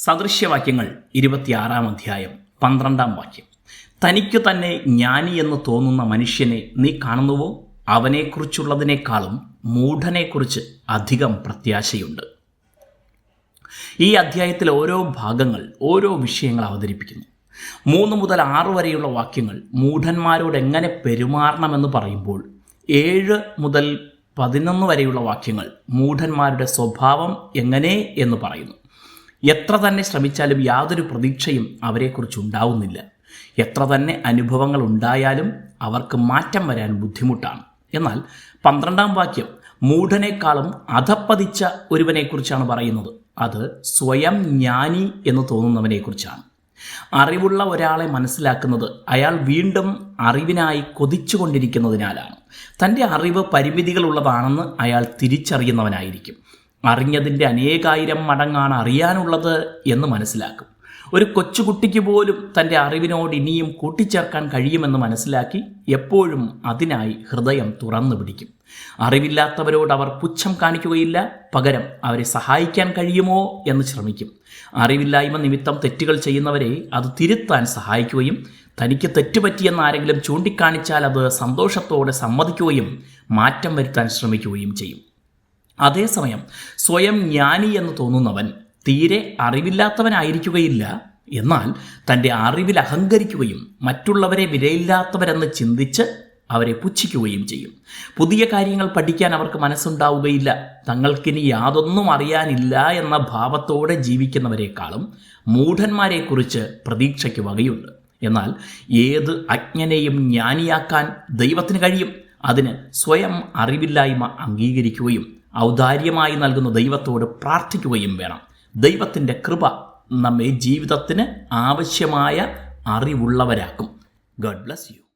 സദൃശ്യവാക്യങ്ങൾ ഇരുപത്തിയാറാം അധ്യായം പന്ത്രണ്ടാം വാക്യം. തനിക്കു തന്നെ ജ്ഞാനി എന്ന് തോന്നുന്ന മനുഷ്യനെ നീ കാണുന്നുവോ? അവനെക്കുറിച്ചുള്ളതിനേക്കാളും മൂഢനെക്കുറിച്ച് അധികം പ്രത്യാശയുണ്ട്. ഈ അധ്യായത്തിൽ ഓരോ ഭാഗങ്ങൾ ഓരോ വിഷയങ്ങൾ അവതരിപ്പിക്കുന്നു. മൂന്ന് മുതൽ ആറ് വരെയുള്ള വാക്യങ്ങൾ മൂഢന്മാരോട് എങ്ങനെ പെരുമാറണമെന്ന് പറയുമ്പോൾ ഏഴ് മുതൽ പതിനൊന്ന് വരെയുള്ള വാക്യങ്ങൾ മൂഢന്മാരുടെ സ്വഭാവം എങ്ങനെ എന്ന് പറയുന്നു. എത്ര തന്നെ ശ്രമിച്ചാലും യാതൊരു പ്രതീക്ഷയും അവരെക്കുറിച്ച് ഉണ്ടാവുന്നില്ല. എത്ര തന്നെ അനുഭവങ്ങൾ ഉണ്ടായാലും അവർക്ക് മാറ്റം വരാൻ ബുദ്ധിമുട്ടാണ്. എന്നാൽ പന്ത്രണ്ടാം വാക്യം മൂഢനേക്കാളും അധപ്പതിച്ച ഒരുവനെക്കുറിച്ചാണ് പറയുന്നത്. അത് സ്വയം ജ്ഞാനി എന്ന് തോന്നുന്നവനെക്കുറിച്ചാണ്. അറിവുള്ള ഒരാളെ മനസ്സിലാക്കുന്നത് അയാൾ വീണ്ടും അറിവിനായി കൊതിച്ചുകൊണ്ടിരിക്കുന്നതിനാലാണ്. തന്റെ അറിവ് പരിമിതികളുള്ളതാണെന്ന് അയാൾ തിരിച്ചറിയുന്നവനായിരിക്കും. അറിഞ്ഞതിന്റെ അനേകായിരം മടങ്ങാണ് അറിയാനുള്ളത് എന്ന് മനസ്സിലാക്കും. ഒരു കൊച്ചുകുട്ടിക്ക് പോലും തന്റെ അറിവിനോട് ഇനിയും കൂട്ടിച്ചേർക്കാൻ കഴിയുമെന്ന് മനസ്സിലാക്കി എപ്പോഴും അതിനായി ഹൃദയം തുറന്നു പിടിക്കും. അറിവില്ലാത്തവരോട് അവർ പുച്ഛം കാണിക്കുകയില്ല പകരം അവരെ സഹായിക്കാൻ കഴിയുമോ എന്ന് ശ്രമിക്കും. അറിവില്ലായ്മ നിമിത്തം തെറ്റുകൾ ചെയ്യുന്നവരെ അത് തിരുത്താൻ സഹായിക്കുകയും തനിക്ക് തെറ്റുപറ്റിയെന്ന് ആരെങ്കിലും ചൂണ്ടിക്കാണിച്ചാൽ അത് സന്തോഷത്തോടെ സമ്മതിക്കുകയും മാറ്റം വരുത്താൻ ശ്രമിക്കുകയും ചെയ്യും. അതേസമയം സ്വയം ജ്ഞാനി എന്ന് തോന്നുന്നവൻ തീരെ അറിവില്ലാത്തവനായിരിക്കുകയില്ല. എന്നാൽ തന്റെ അറിവിൽ അഹങ്കരിക്കുകയും മറ്റുള്ളവരെ വിലയില്ലാത്തവരെന്ന് ചിന്തിച്ച് അവരെ പുച്ഛിക്കുകയും ചെയ്യും. പുതിയ കാര്യങ്ങൾ പഠിക്കാൻ അവർക്ക് മനസ്സുണ്ടാവുകയില്ല. തങ്ങൾക്കിനി യാതൊന്നും അറിയാനില്ല എന്ന ഭാവത്തോടെ ജീവിക്കുന്നവരെക്കാളും മൂഢന്മാരെക്കുറിച്ച് പ്രതീക്ഷയ്ക്ക് വകയുണ്ട്. എന്നാൽ ഏത് അജ്ഞനെയും ജ്ഞാനിയാക്കാൻ ദൈവത്തിന് കഴിയും. അതിന് സ്വയം അറിവില്ലായ്മ അംഗീകരിക്കുകയും ഔദാര്യമായി നൽകുന്ന ദൈവത്തോട് പ്രാർത്ഥിക്കുകയും വേണം. ദൈവത്തിന്റെ കൃപ നമ്മെ ജീവിതത്തിന് ആവശ്യമായ അറിവുള്ളവരാക്കും. Garh bless you